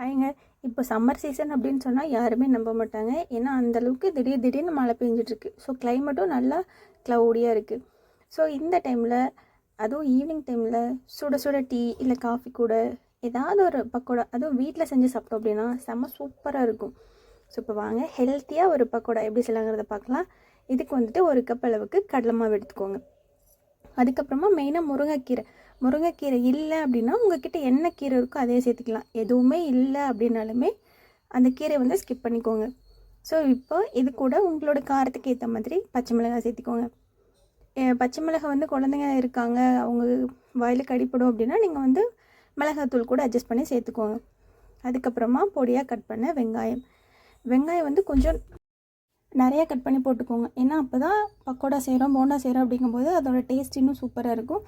ஹாய்ங்க இப்போ summer season அப்படின்னு சொன்னால் யாருமே நம்ப மாட்டாங்க. ஏன்னா அந்தளவுக்கு திடீர் திடீர்னு மழை பெஞ்சிட்ருக்கு. ஸோ கிளைமேட்டும் நல்லா க்ளவுடியாக இருக்குது ஸோ இந்த டைமில் அதுவும் ஈவினிங் டைமில் சுட சுட டீ இல்லை காஃபி கூட ஏதாவது ஒரு பக்கோடா அதுவும் வீட்டில் செஞ்சு சாப்பிட்டோம் அப்படின்னா செம்ம சூப்பராக இருக்கும். ஸோ இப்போ வாங்க. ஹெல்த்தியாக ஒரு பக்கோடா எப்படி செய்யலாங்கிறத பார்க்கலாம். இதுக்கு வந்துட்டு ஒரு கப் அளவுக்கு கடலை மாவு எடுத்துக்கோங்க. அதுக்கப்புறமா மெயினாக முருங்கைக்கீரை. முருங்கைக்கீரை இல்லை அப்படின்னா உங்ககிட்ட என்ன கீரை இருக்கோ அதே சேர்த்துக்கலாம். எதுவுமே இல்லை அப்படின்னாலுமே அந்த கீரை வந்து ஸ்கிப் பண்ணிக்கோங்க. ஸோ இப்போ இது கூட உங்களோட காரத்துக்கு ஏற்ற மாதிரி பச்சை மிளகாய் சேர்த்திக்கோங்க. பச்சை மிளகாய் வந்து குழந்தைங்க இருக்காங்க அவங்க வாயில் கடிப்படும் அப்படின்னா நீங்கள் வந்து மிளகாத்தூள் கூட அட்ஜஸ்ட் பண்ணி சேர்த்துக்கோங்க. அதுக்கப்புறமா பொடியாக கட் பண்ண வெங்காயம். வெங்காயம் வந்து கொஞ்சம் நிறையா கட் பண்ணி போட்டுக்கோங்க. ஏன்னா அப்போ தான் பக்கோடா செய்கிறோம் போண்டா செய்கிறோம் அப்படிங்கும்போது அதோட டேஸ்ட் இன்னும் சூப்பராக இருக்கும்.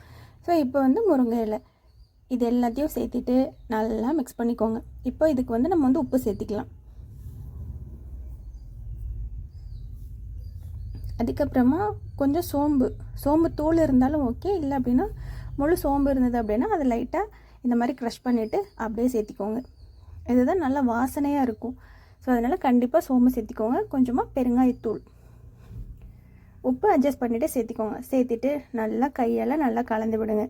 ஸோ இப்போ வந்து முருங்கை இலை. இது எல்லாத்தையும் சேர்த்துட்டு நல்லா மிக்ஸ் பண்ணிக்கோங்க. இப்போ இதுக்கு வந்து நம்ம வந்து உப்பு சேர்த்திக்கலாம். அதுக்கப்புறமா கொஞ்சம் சோம்பு. சோம்பு தூள் இருந்தாலும் ஓகே இல்லை அப்படின்னா முழு சோம்பு இருந்தது அப்படின்னா அதை லைட்டாக இந்த மாதிரி க்ரஷ் பண்ணிவிட்டு அப்படியே சேர்த்திக்கோங்க. இதுதான் நல்லா வாசனையாக இருக்கும். ஸோ அதனால் கண்டிப்பாக சோம்பு சேர்த்திக்கோங்க. கொஞ்சமாக பெருங்காயத்தூள். உப்பு அட்ஜஸ்ட் பண்ணிவிட்டு சேர்த்திக்கோங்க. சேர்த்துட்டு நல்லா கையால் நல்லா கலந்து விடுங்க.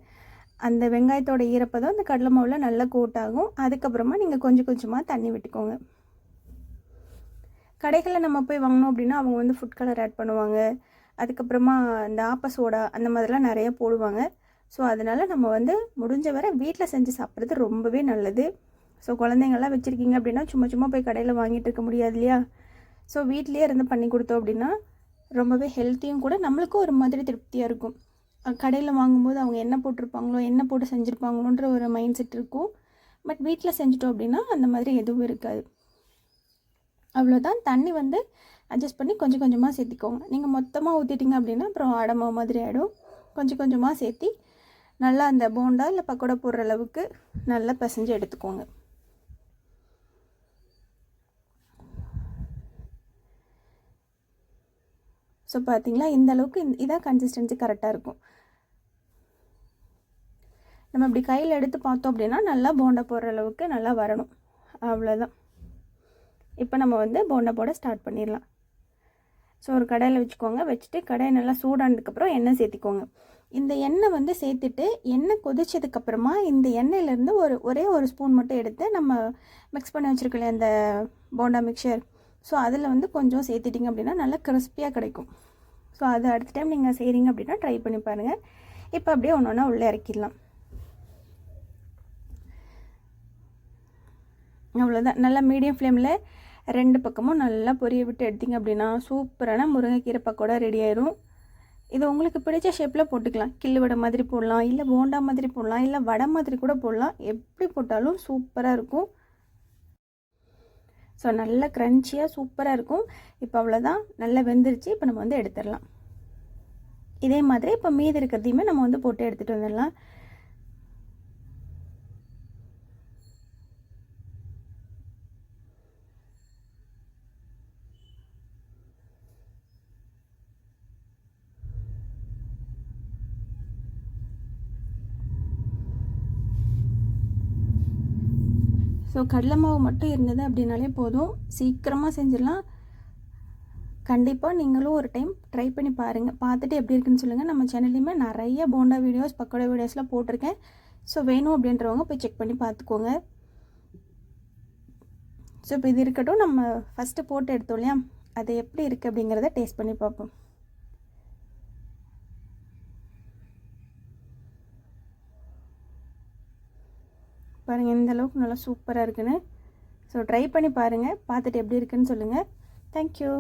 அந்த வெங்காயத்தோட ஈரப்பதம் அந்த கடலை மாவில் நல்லா கூட்டாகும் அதுக்கப்புறமா நீங்கள் கொஞ்சம் கொஞ்சமாக தண்ணி விட்டுக்கோங்க. கடைகளில் நம்ம போய் வாங்கினோம் அப்படின்னா அவங்க வந்து ஃபுட் கலர் ஆட் பண்ணுவாங்க. அதுக்கப்புறமா இந்த ஆப்ப சோடா அந்த மாதிரிலாம் நிறைய போடுவாங்க. ஸோ அதனால் நம்ம வந்து முடிஞ்ச வரை வீட்டில் செஞ்சு சாப்பிட்றது ரொம்பவே நல்லது. ஸோ குழந்தைங்கள்லாம் வச்சுருக்கீங்க அப்படின்னா சும்மா சும்மா போய் கடையில் வாங்கிட்டு இருக்க முடியாது இல்லையா? ஸோ வீட்லேயே இருந்து பண்ணி கொடுத்தோம் அப்படின்னா ரொம்பவே ஹெல்த்தியும் கூட நம்மளுக்கும் ஒரு மாதிரி திருப்தியாக இருக்கும். கடையில் வாங்கும்போது அவங்க என்ன போட்டிருப்பாங்களோ என்ன போட்டு செஞ்சுருப்பாங்களோன்ற ஒரு மைண்ட் செட் இருக்கும். பட் வீட்டில் செஞ்சுட்டோம் அப்படின்னா அந்த மாதிரி எதுவும் இருக்காது. அவ்வளோதான் தண்ணி வந்து அட்ஜஸ்ட் பண்ணி கொஞ்சம் கொஞ்சமாக சேர்த்திக்கோங்க. நீங்கள் மொத்தமாக ஊற்றிட்டீங்க அப்படின்னா அப்புறம் அடமா மாதிரி ஆகிடும் கொஞ்சம் கொஞ்சமாக சேர்த்தி நல்லா அந்த போண்டா இல்லை பக்கோடா போடுற அளவுக்கு நல்லா பிசைஞ்சு எடுத்துக்கோங்க. ஸோ பார்த்தீங்களா இந்த அளவுக்கு இதான் கன்சிஸ்டன்சி கரெக்டாக இருக்கும். நம்ம இப்படி கையில் எடுத்து பார்த்தோம் அப்படின்னா நல்லா போண்டா போடுற அளவுக்கு நல்லா வரணும். அவ்வளோதான் இப்போ நம்ம வந்து போண்டா போட ஸ்டார்ட் பண்ணிடலாம். ஸோ ஒரு கடையில் வச்சுக்கோங்க. வச்சுட்டு கடையை நல்லா சூடானதுக்கப்புறம் எண்ணெய் சேர்த்திக்கோங்க. இந்த எண்ணெய் வந்து சேர்த்துட்டு எண்ணெய் கொதிச்சதுக்கப்புறமா இந்த எண்ணெயிலேருந்து ஒரு ஒரே ஒரு ஸ்பூன் மட்டும் எடுத்து நம்ம மிக்ஸ் பண்ணி வச்சுருக்கல அந்த போண்டா மிக்சர் ஸோ அதில் வந்து கொஞ்சம் சேர்த்துட்டிங்க அப்படின்னா நல்லா கிறிஸ்பியாக கிடைக்கும். ஸோ அது அடுத்த டைம் நீங்கள் செய்கிறீங்க அப்படின்னா ட்ரை பண்ணி பாருங்கள் இப்போ அப்படியே ஒன்று ஒன்றா உள்ளே இறக்கிடலாம். அவ்வளோதான் நல்லா மீடியம் ஃப்ளேமில் ரெண்டு பக்கமும் நல்லா பொரிய விட்டு எடுத்தீங்க அப்படின்னா சூப்பரான முருங்கைக்கீரை பக்கோடா ரெடி ஆயிரும். இது உங்களுக்கு பிடிச்ச ஷேப்பில் போட்டுக்கலாம். கிள்ளு வடை மாதிரி போடலாம் இல்லை போண்டா மாதிரி போடலாம் இல்லை வடை மாதிரி கூட போடலாம். எப்படி போட்டாலும் சூப்பராக இருக்கும். ஸோ நல்லா க்ரன்ச்சியாக சூப்பராக இருக்கும். இப்போ அவ்வளோதான் நல்லா வெந்துருச்சு. இப்போ நம்ம வந்து எடுத்துடலாம். இதே மாதிரி இப்போ மீதி இருக்கிறதையுமே நம்ம வந்து போட்டு எடுத்துகிட்டு வந்துடலாம். ஸோ கடலை மாவு மட்டும் இருந்தது அப்படின்னாலே போதும். சீக்கிரமாக செஞ்சிடலாம். கண்டிப்பாக நீங்களும் ஒரு டைம் ட்ரை பண்ணி பாருங்கள் பார்த்துட்டு எப்படி இருக்குன்னு சொல்லுங்கள் நம்ம சேனல்லையுமே நிறைய போண்டா வீடியோஸ் பக்கோடா வீடியோஸ்லாம் போட்டிருக்கேன். ஸோ வேணும் அப்படின்றவங்க போய் செக் பண்ணி பார்த்துக்கோங்க. ஸோ இப்போ இது இருக்கட்டும். நம்ம ஃபஸ்ட்டு போட்டு எடுத்தோம் இல்லையா? அது எப்படி இருக்குது அப்படிங்கிறத டேஸ்ட் பண்ணி பார்ப்போம். பாருங்கள் இந்த அளவுக்கு நல்லா சூப்பராக இருக்குன்னு. ஸோ ட்ரை பண்ணி பாருங்கள் பார்த்துட்டு எப்படி இருக்குன்னு சொல்லுங்கள் தேங்க்யூ